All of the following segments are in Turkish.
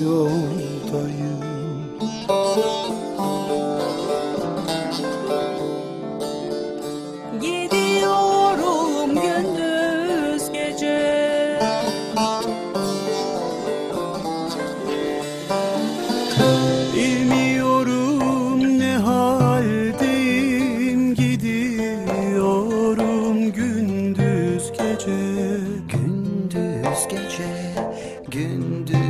yoldayım. Gidiyorum gündüz gece. Bilmiyorum ne haldeyim. Gidiyorum gündüz gece. Gündüz gece, gündüz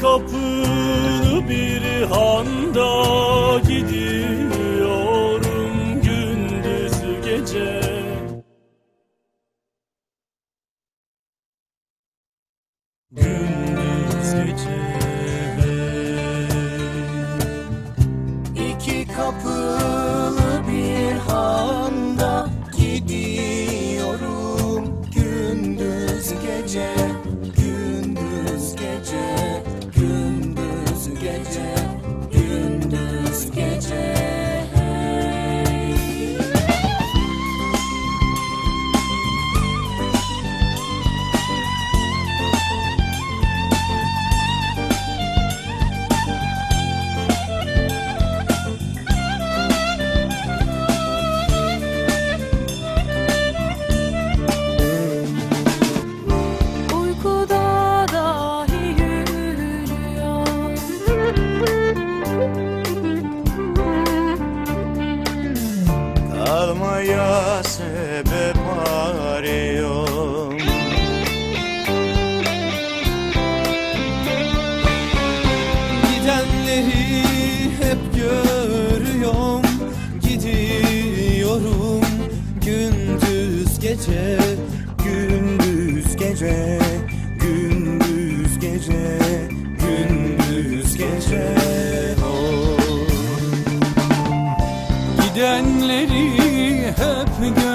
İki kapılı bir handa gidiyorum gündüz gece. Gündüz gece. İki kapılı sebep arıyorum Gidenleri hep görüyorum Gidiyorum gündüz gece Gündüz gece Gündüz gece Gündüz gece oh. Gidenleri hep görüyorum Gidiyorum